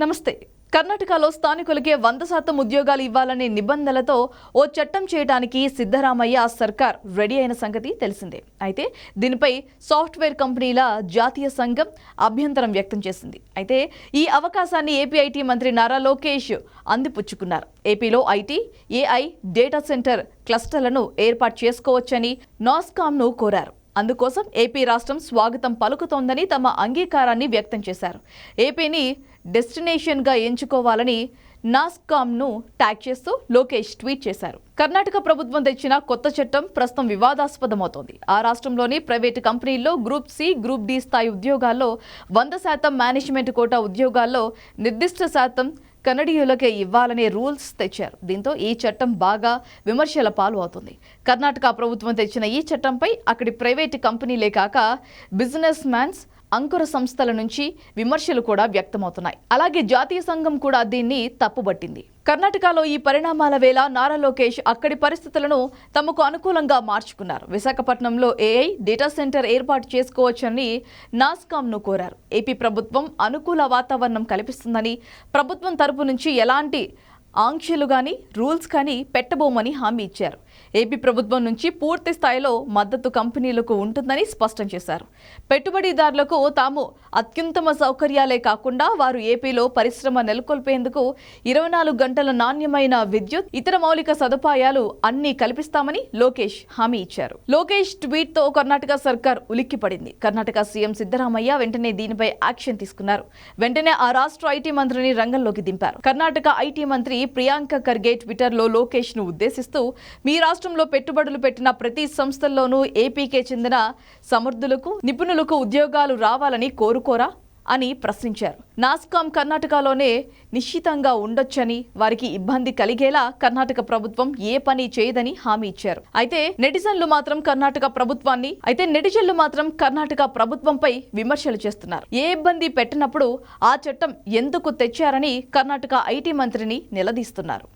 నమస్తే. కర్ణాటకలో స్థానికులకే వంద శాతం ఉద్యోగాలు ఇవ్వాలనే నిబంధనలతో ఓ చట్టం చేయడానికి సిద్ధరామయ్య సర్కార్ రెడీ అయిన సంగతి తెలిసిందే. అయితే దీనిపై సాఫ్ట్వేర్ కంపెనీల జాతీయ సంఘం అభ్యంతరం వ్యక్తం చేసింది. అయితే ఈ అవకాశాన్ని ఏపీఐటీ మంత్రి నారా లోకేష్ అందిపుచ్చుకున్నారు. ఏపీలో ఐటీ ఏఐ డేటా సెంటర్ క్లస్టర్లను ఏర్పాటు చేసుకోవచ్చని నాస్కామ్ను కోరారు. అందుకోసం ఏపీ రాష్ట్రం స్వాగతం పలుకుతోందని తమ అంగీకారాన్ని వ్యక్తం చేశారు. ఏపీని డెస్టినేషన్గా ఎంచుకోవాలని నాస్కామ్ను ట్యాగ్ చేస్తూ లోకేష్ ట్వీట్ చేశారు. కర్ణాటక ప్రభుత్వం తెచ్చిన కొత్త చట్టం ప్రస్తుతం వివాదాస్పదమవుతోంది. ఆ రాష్ట్రంలోని ప్రైవేటు కంపెనీల్లో గ్రూప్ సి గ్రూప్ డి స్థాయి ఉద్యోగాల్లో వంద శాతం మేనేజ్మెంట్ కోటా ఉద్యోగాల్లో నిర్దిష్ట శాతం కన్నడీయులకే ఇవ్వాలనే రూల్స్ తెచ్చారు. దీంతో ఈ చట్టం బాగా విమర్శల పాలు అవుతుంది కర్ణాటక ప్రభుత్వం తెచ్చిన ఈ చట్టంపై అక్కడి ప్రైవేటు కంపెనీలే కాక బిజినెస్ మ్యాన్స్ అంకుర సంస్థల నుంచి విమర్శలు కూడా వ్యక్తమవుతున్నాయి. అలాగే జాతీయ సంఘం కూడా దీన్ని తప్పుబట్టింది. కర్ణాటకలో ఈ పరిణామాల వేళ నారా లోకేష్ అక్కడి పరిస్థితులను తమకు అనుకూలంగా మార్చుకున్నారు. విశాఖపట్నంలో ఏఐ డేటా సెంటర్ ఏర్పాటు చేసుకోవచ్చని నాస్కామ్ను కోరారు. ఏపీ ప్రభుత్వం అనుకూల వాతావరణం కల్పిస్తుందని ప్రభుత్వం తరపు నుంచి ఎలాంటి ఆంక్షలు కానీ రూల్స్ కానీ పెట్టబోమని హామీ ఇచ్చారు. ఏపీ ప్రభుత్వం నుంచి పూర్తి స్థాయిలో మద్దతు కంపెనీలకు ఉంటుందని స్పష్టం చేశారు. పెట్టుబడిదారులకు తాము అత్యుత్తమ సౌకర్యాలే కాకుండా వారు ఏపీలో పరిశ్రమ నెలకొల్పేందుకు ఇరవై నాలుగు గంటల నాణ్యమైన విద్యుత్ ఇతర మౌలిక సదుపాయాలు అన్ని కల్పిస్తామని లోకేష్ హామీ ఇచ్చారు. లోకేష్ ట్వీట్తో కర్ణాటక సర్కార్ ఉలిక్కిపడింది. కర్ణాటక సీఎం సిద్ధరామయ్య వెంటనే దీనిపై యాక్షన్ తీసుకున్నారు. వెంటనే ఆ రాష్ట్ర ఐటీ మంత్రిని రంగంలోకి దింపారు. కర్ణాటక ఐటీ మంత్రి ప్రియాంక ఖర్గే ట్విట్టర్లో లోకేష్ను ఉద్దేశిస్తూ మీ రాష్ట్రంలో పెట్టుబడులు పెట్టిన ప్రతి సంస్థల్లోనూ ఏపీకే చెందిన సమర్థులకు నిపుణులకు ఉద్యోగాలు రావాలని కోరుకోరా? అని ప్రశ్నించారు. నాస్కామ్ కర్ణాటకలోనే నిశ్చితంగా ఉండొచ్చని వారికి ఇబ్బంది కలిగేలా కర్ణాటక ప్రభుత్వం ఏ పని చేయదని హామీ ఇచ్చారు. అయితే నెటిజన్లు మాత్రం కర్ణాటక ప్రభుత్వాన్ని అయితే నెటిజన్లు మాత్రం కర్ణాటక ప్రభుత్వంపై విమర్శలు చేస్తున్నారు. ఏ ఇబ్బంది పెట్టినప్పుడు ఆ చట్టం ఎందుకు తెచ్చారని కర్ణాటక ఐటీ మంత్రిని నిలదీస్తున్నారు.